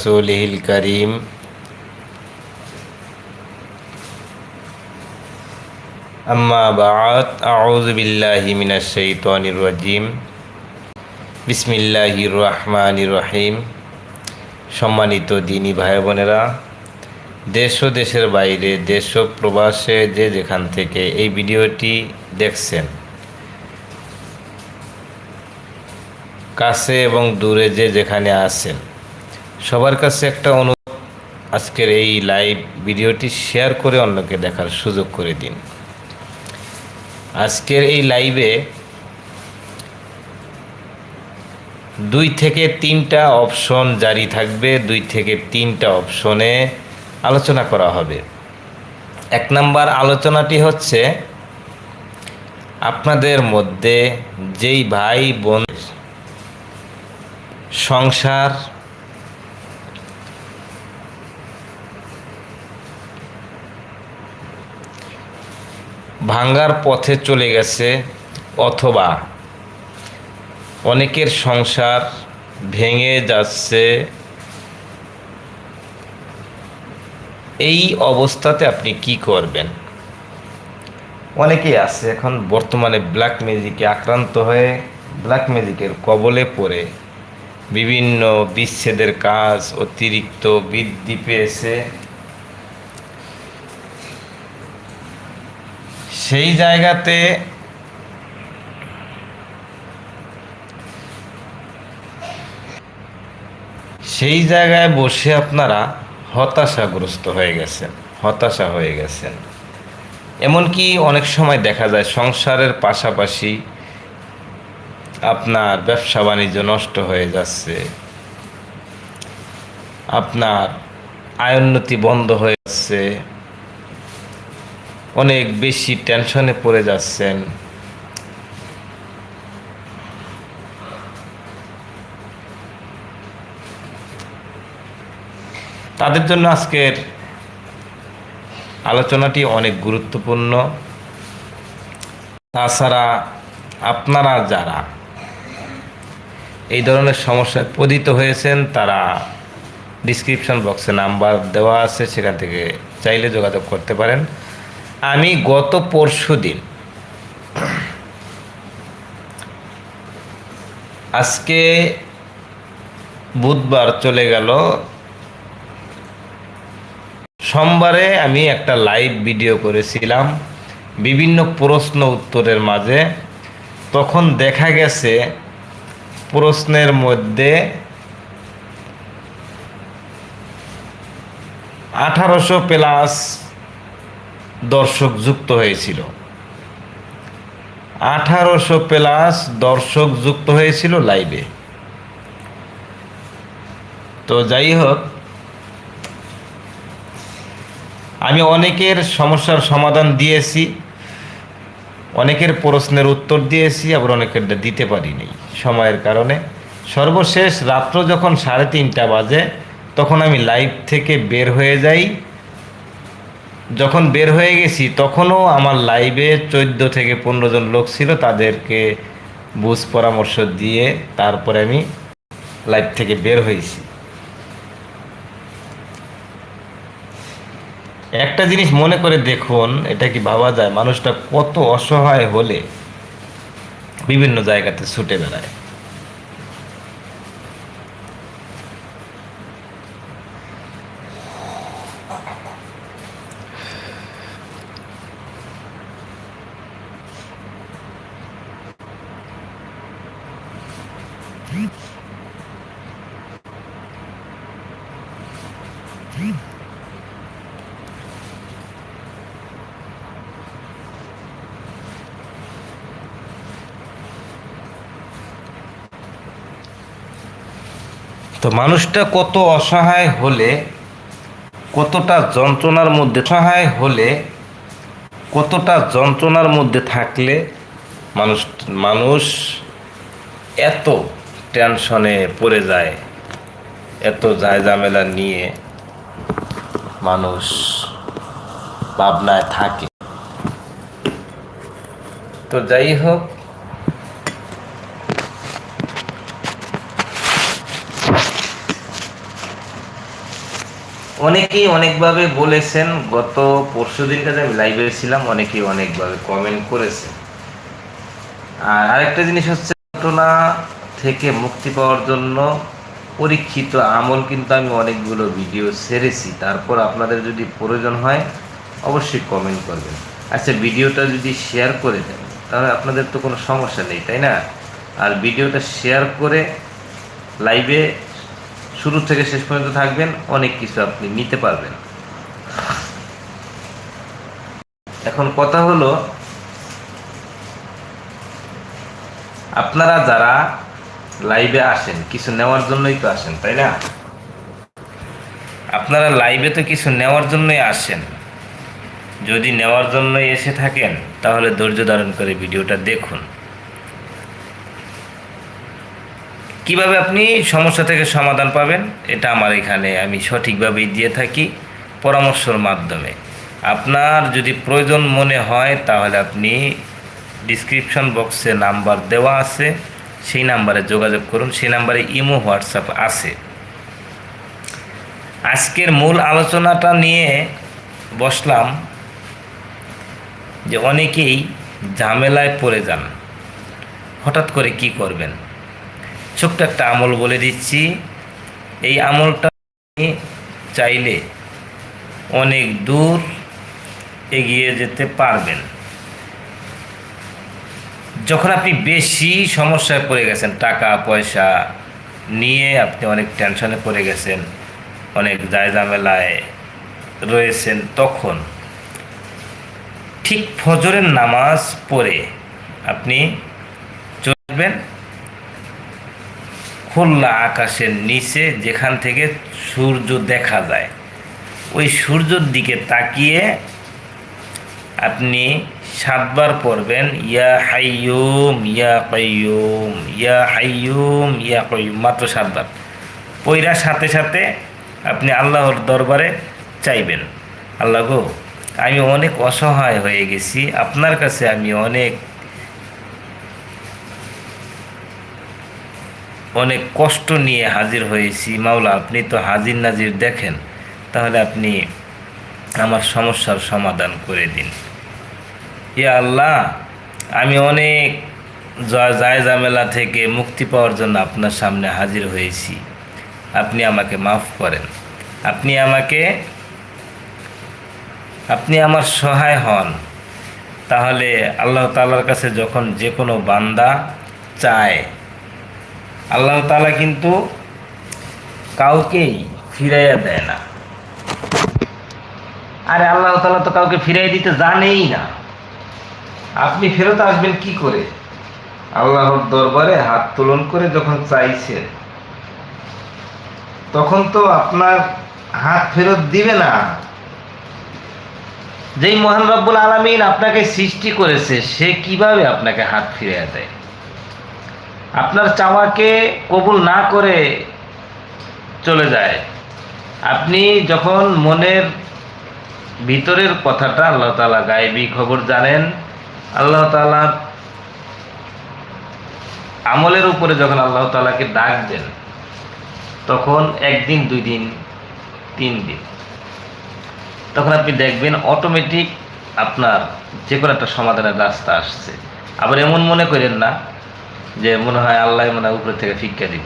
رسوله الكريم أما بعد أعوذ بالله من الشيطان الرجيم بسم الله الرحمن الرحيم সম্মানিত দিনী ভাই বোনেরা দেশ ও দেশের বাইরে দেশ ও প্রবাসে যে যেখান থেকে এই ভিডিওটি দেখছেন কাছে এবং দূরে যে যেখানে আছেন সবার কাছে একটা অনুরোধ, আজকের এই লাইভ ভিডিওটি শেয়ার করে অন্যকে দেখার সুযোগ করে দিন। আজকের এই লাইভে দুই থেকে তিনটা অপশন জারি থাকবে, দুই থেকে তিনটা অপশনে আলোচনা করা হবে। এক নাম্বার আলোচনাটি হচ্ছে, আপনাদের মধ্যে যেই ভাই বোন সংসার ভাঙ্গার পথে চলে গেছে অথবা অনেকের সংসার ভেঙে যাচ্ছে। এই অবস্থাতে আপনি কি করবেন? অনেকেই আছে এখন বর্তমানে ব্ল্যাক ম্যাজিকে আক্রান্ত হয়ে ব্ল্যাক ম্যাজিকের কবলে পড়ে। বিভিন্ন বিচ্ছেদের কাজ অতিরিক্ত বৃদ্ধি পেয়েছে। সেই জায়গাতে সেই জায়গায় বসে আপনারা হতাশাগ্রস্ত হয়ে গেছেন, হতাশা হয়ে গেছেন। এমনকি অনেক সময় দেখা যায় সংসারের পাশাপাশি আপনার ব্যবসা বাণিজ্য নষ্ট হয়ে যাচ্ছে, আপনার আয়োন্নতি বন্ধ হয়ে যাচ্ছে অনেক বেশি টেনশনে পড়ে যাচ্ছেন। তাদের জন্য আজকের আলোচনাটি অনেক গুরুত্বপূর্ণ। তাছাড়া আপনারা যারা এই ধরনের সমস্যায় পতিত হয়েছেন, তারা ডিসক্রিপশন বক্সে নাম্বার দেওয়া আছে, সেখান থেকে চাইলে যোগাযোগ করতে পারেন। আমি গত পরশু দিন আজকে বুধবার চলে গেল। সোমবারে আমি একটা লাইভ ভিডিও করেছিলাম বিভিন্ন প্রশ্ন উত্তরের মাঝে। তখন দেখা গেছে প্রশ্নের মধ্যে আঠারোশো প্লাস দর্শক যুক্ত হয়েছিল। আঠারোশো প্লাস দর্শক যুক্ত হয়েছিল লাইভে। তো যাই হোক, আমি অনেকের সমস্যার সমাধান দিয়েছি, অনেকের প্রশ্নের উত্তর দিয়েছি, আবার অনেকের দিতে পারিনি সময়ের কারণে। সর্বশেষ রাত্র যখন সাড়ে তিনটা বাজে, তখন আমি লাইভ থেকে বের হয়ে যাই। যখন বের হয়ে গেছি, তখনও আমার লাইভে চোদ্দ থেকে পনেরো জন লোক ছিল তাদেরকে বুঝ পরামর্শ দিয়ে তারপরে আমি লাইভ থেকে বের হয়েছি। একটা জিনিস মনে করে দেখুন, এটা কি ভাবা যায়? মানুষটা কত অসহায় হলে বিভিন্ন জায়গাতে ছুটে বেড়ায়। তো মানুষটা কত অসহায় হলে, কতটা যন্ত্রণার মধ্যে অসহায় হলে, কতটা যন্ত্রণার মধ্যে থাকলে মানুষ মানুষ এত টেনশনে পড়ে যায়, এত ঝামেলা নিয়ে মানুষ ভাবনায় থাকে। তো যাই হোক অনেকেই অনেকভাবে বলেছেন, গত পরশু দিন কাজে আমি লাইভে ছিলাম, অনেকেই অনেকভাবে কমেন্ট করেছে আর আরেকটা জিনিস হচ্ছে, ঘটনা থেকে মুক্তি পাওয়ার জন্য পরীক্ষিত আমল কিন্তু আমি অনেকগুলো ভিডিও সেরেছি তারপর আপনাদের যদি প্রয়োজন হয়, অবশ্যই কমেন্ট করবেন। আচ্ছা ভিডিওটা যদি শেয়ার করে দেন, তাহলে আপনাদের তো কোনো সমস্যা নেই, তাই না? আর ভিডিওটা শেয়ার করে লাইভে শুরু থেকে শেষ পর্যন্ত থাকবেন, অনেক কিছু আপনি নিতে পারবেন। এখন কথা হলো, আপনারা যারা লাইভে আসেন, কিছু নেওয়ার জন্যই তো আসেন, তাই না? আপনারা লাইভে তো কিছু নেওয়ার জন্যই আসেন। যদি নেওয়ার জন্যই এসে থাকেন, তাহলে ধৈর্য ধারণ করে ভিডিওটা দেখুন। কীভাবে আপনি সমস্যা থেকে সমাধান পাবেন, এটা আমার এখানে আমি সঠিকভাবেই দিয়ে থাকি পরামর্শর মাধ্যমে। আপনার যদি প্রয়োজন মনে হয়, তাহলে আপনি ডিসক্রিপশন বক্সে নাম্বার দেওয়া আছে, সেই নাম্বারে যোগাযোগ করুন, সেই নাম্বারে ইমো, হোয়াটসঅ্যাপ আছে। আজকের মূল আলোচনাটা নিয়ে বসলাম যে অনেকেই ঝামেলায় পড়ে যান। হঠাৎ করে কি করবেন? ছোট্ট একটা আমল বলে দিচ্ছি। এই আমলটা চাইলে অনেক দূর এগিয়ে যেতে পারবেন। যখন আপনি বেশি সমস্যায় পড়ে গেছেন, টাকা, পয়সা নিয়ে আপনি অনেক টেনশনে পড়ে গেছেন, অনেক জায়জামেলায় রয়েছেন, তখন ঠিক ফজরের নামাজ পড়ে আপনি চলবেন। খোলা আকাশের নিচে যেখান থেকে সূর্য দেখা যায়। ওই সূর্যর দিকে তাকিয়ে আপনি সাতবার পড়বেন, ইয়া হাইয়ুম, ইয়া কয়ুম ইয়া হাইয়ুম, ইয়া কয়ুম মাত্র সাতবার। পইরা সাথে সাথে আপনি আল্লাহর দরবারে চাইবেন। আল্লাহ গো, আমি অনেক অসহায় হয়ে গেছি, আপনার কাছে আমি অনেক অনেক কষ্ট নিয়ে হাজির হয়েছি। মাওলা, আপনি তো হাজির নাজির দেখেন। তাহলে আপনি আমার সমস্যার সমাধান করে দিন। ইয়া আল্লাহ, আমি অনেক জায় ঝামেলা থেকে মুক্তি পাওয়ার জন্য আপনার সামনে হাজির হয়েছি। আপনি আমাকে মাফ করেন। আপনি আমাকে, আপনি আমার সহায় হন। তাহলে আল্লাহ তাআলার কাছে যখন যে কোনো বান্দা চায় আল্লাহ তালা কিন্তু কাউকেই ফিরাইয়া দেয় না। আরে আল্লাহ তালা তো কাউকে ফিরাই দিতে জানেই না। আপনি ফেরত আসবেন কি করে? আল্লাহর দরবারে হাত তোলন করে যখন চাইছেন, তখন তো আপনার হাত ফেরত দিবে না। যেই মহান রব্বুল আলমিন আপনাকে সৃষ্টি করেছে, সে কীভাবে আপনাকে হাত ফিরিয়ে দেয়? আপনার চাওয়াকে কবুল না করে চলে যায়। আপনি যখন মনের ভিতরের কথাটা আল্লাহ তালা গায়েবী খবর জানেন, আল্লাহ তালার আমলের উপরে যখন আল্লাহ তালাকে ডাক দেন, তখন একদিন, দুই দিন, তিন দিন, তখন আপনি দেখবেন অটোমেটিক আপনার যে কোনো একটা সমাধানের রাস্তা আসছে। আবার এমন মনে করেন না যে মনে হয় আল্লাহ মনে হয় উপরে থেকে ফিক্কা দিব।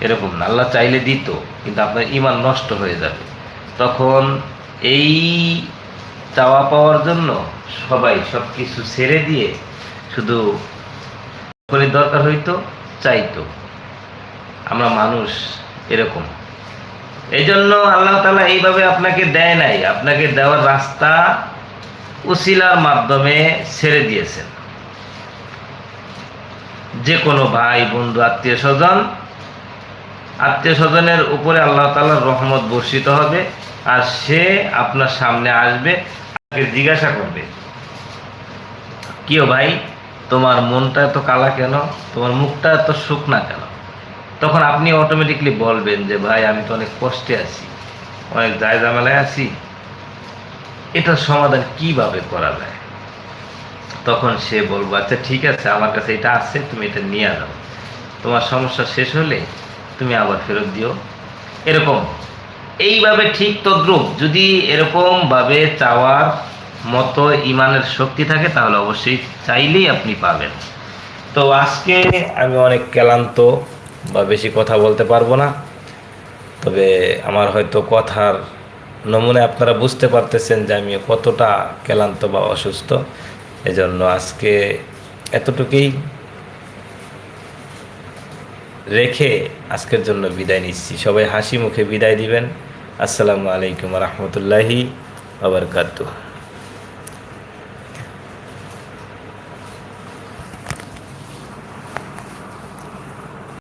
এরকম না। আল্লাহ চাইলে দিত, কিন্তু আপনার ইমান নষ্ট হয়ে যাবে। তখন এই চাওয়া পাওয়ার জন্য সবাই সব কিছু ছেড়ে দিয়ে শুধু করে দরকার হইতো, চাইতো। আমরা মানুষ এরকম। এই জন্য আল্লাহ তালা এইভাবে আপনাকে দেয় নাই। আপনাকে দেওয়ার রাস্তা উসিলার মাধ্যমে ছেড়ে দিয়েছেন। যে কোনো ভাই, বন্ধু, আত্মীয় স্বজন, আত্মীয় স্বজনের উপরে আল্লাহ তালার রহমত বর্ষিত হবে আর সে আপনার সামনে আসবে আপনাকে জিজ্ঞাসা করবে, কিও ভাই, তোমার মনটা এত কালা কেন? তোমার মুখটা এত শুকনা কেন? তখন আপনি অটোমেটিকলি বলবেন যে, ভাই, আমি তো অনেক কষ্টে আছি, অনেক দায় ঝামেলায় আছি। এটার সমাধান কীভাবে করা যায়? তখন সে বলব আচ্ছা ঠিক আছে, আমার কাছে এটা আছে, তুমি এটা নিয়ে যাও তোমার সমস্যা শেষ হলে তুমি আবার ফেরত দিও। এরকম। এইভাবে ঠিক তদ্রুপ যদি এরকমভাবে চাওয়ার মতো ইমানের শক্তি থাকে, তাহলে অবশ্যই চাইলেই আপনি পাবেন। তো আজকে আমি অনেক ক্লান্ত বা বেশি কথা বলতে পারব না, তবে আমার হয়তো কথার নমুনে আপনারা বুঝতে পারতেছেন যে আমি কতটা ক্লান্ত বা অসুস্থ। এজন্য আজকে এতটুকুই রেখে আজকের জন্য বিদায় নিচ্ছি। সবাই হাসি মুখে বিদায় দিবেন। আসসালামু আলাইকুম রহমতুল্লাহি আবরকাতুহ